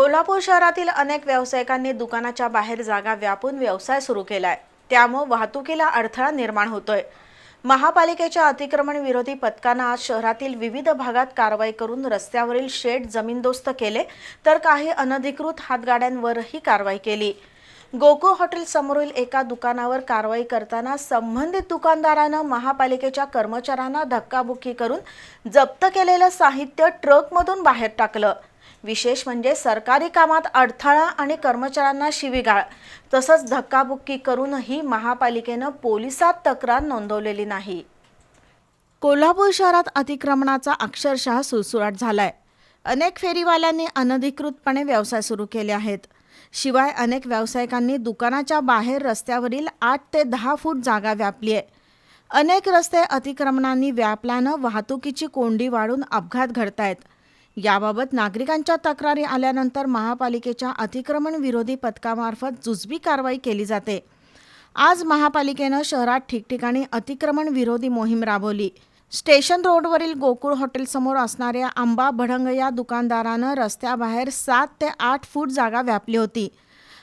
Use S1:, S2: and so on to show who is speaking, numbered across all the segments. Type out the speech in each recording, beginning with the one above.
S1: कोल्हापूर शहरातील अनेक व्यावसायिकांनी दुकानाच्या बाहेर जागा व्यापून व्यवसाय सुरू केलाय. त्यामुळे वाहतुकीला अडथळा निर्माण होतोय. महापालिकेच्या अतिक्रमण विरोधी पथकानं आज शहरातील विविध भागात कारवाई करून रस्त्यावरील शेड जमीनदोस्त केले तर काही अनधिकृत हातगाड्यांवरही कारवाई केली. गोकुळ हॉटेल समोरील एका दुकानावर कारवाई करताना संबंधित दुकानदारानं महापालिकेच्या कर्मचाऱ्यांना धक्काबुक्की करून जप्त केलेलं साहित्य ट्रकमधून बाहेर टाकलं. विशेष म्हणजे सरकारी कामात अडथळा आणि कर्मचाऱ्यांना शिवीगाळ. तसंच धक्काबुक्की करूनही महापालिकेनं पोलिसात तक्रार नोंदवलेली नाही. कोल्हापूर शहरात अतिक्रमणाचा अक्षरशः सुळसुळाट झालाय. अनेक फेरीवाल्यांनी अनधिकृतपणे व्यवसाय सुरू केले आहेत. शिवाय अनेक व्यावसायिकांनी दुकानाच्या बाहेर रस्त्यावरील आठ ते दहा फूट जागा व्यापली आहे. अनेक रस्ते अतिक्रमणांनी व्यापल्यानं वाहतुकीची कोंडी वाढून अपघात घडतायत. याबाबत नागरिकांच्या तक्रारी आल्यानंतर महापालिकेच्या अतिक्रमण विरोधी पथकामार्फत जुजबी कारवाई केली जाते. आज महापालिकेनं शहरात ठिकठिकाणी अतिक्रमण विरोधी मोहीम राबवली. स्टेशन रोडवरील गोकुळ हॉटेलसमोर असणाऱ्या आंबा भडंग या दुकानदारानं रस्त्याबाहेर सात ते आठ फूट जागा व्यापली होती.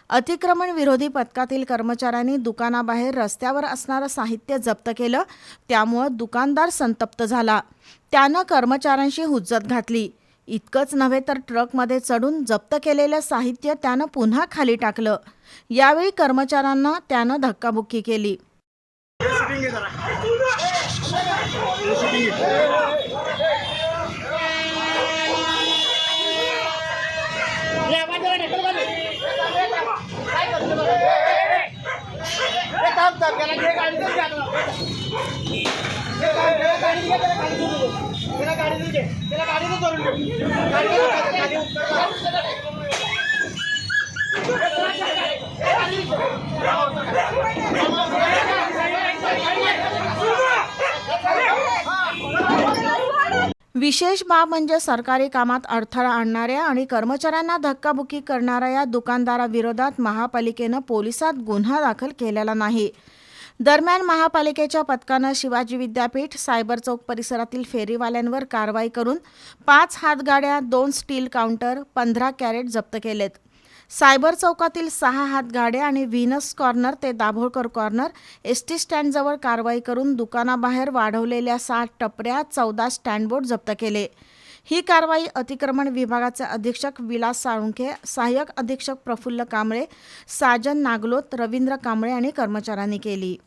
S1: अतिक्रमण विरोधी पथकातील कर्मचाऱ्यांनी दुकानाबाहेर रस्त्यावर असणारं साहित्य जप्त केलं. त्यामुळं दुकानदार संतप्त झाला. त्यानं कर्मचाऱ्यांशी हुज्जत घातली. इतकंच नव्हे तर ट्रकमध्ये चढून जप्त केलेलं साहित्य त्यानं पुन्हा खाली टाकलं यावेळी कर्मचाऱ्यांना त्यानं धक्काबुक्की केली विशेष बाब म्हणजे सरकारी कामात अडथळा आणणाऱ्या आणि कर्मचाऱ्यांना धक्काबुक्की करणाऱ्या या दुकानदाराविरोधात महापालिकेनं पोलिसात गुन्हा दाखल केलेला नाही. दरम्यान महापालिकेच्या पथकानं शिवाजी विद्यापीठ सायबर चौक परिसरातील फेरीवाल्यांवर कारवाई करून पाच हातगाड्या दोन स्टील काउंटर पंधरा कॅरेट जप्त केलेत. सायबर चौकातील सहा हातगाड्या आणि व्हीनस कॉर्नर ते दाभोळकर कॉर्नर एस टी स्टँडजवळ कारवाई करून दुकानाबाहेर वाढवलेल्या सात टपऱ्या चौदा स्टँडबोर्ड जप्त केले. ही कारवाई अतिक्रमण विभागाचे अधीक्षक विलास साळुंखे सहाय्यक अधीक्षक प्रफुल्ल कांबळे साजन नागलोत रवींद्र कांबळे आणि कर्मचाऱ्यांनी केली.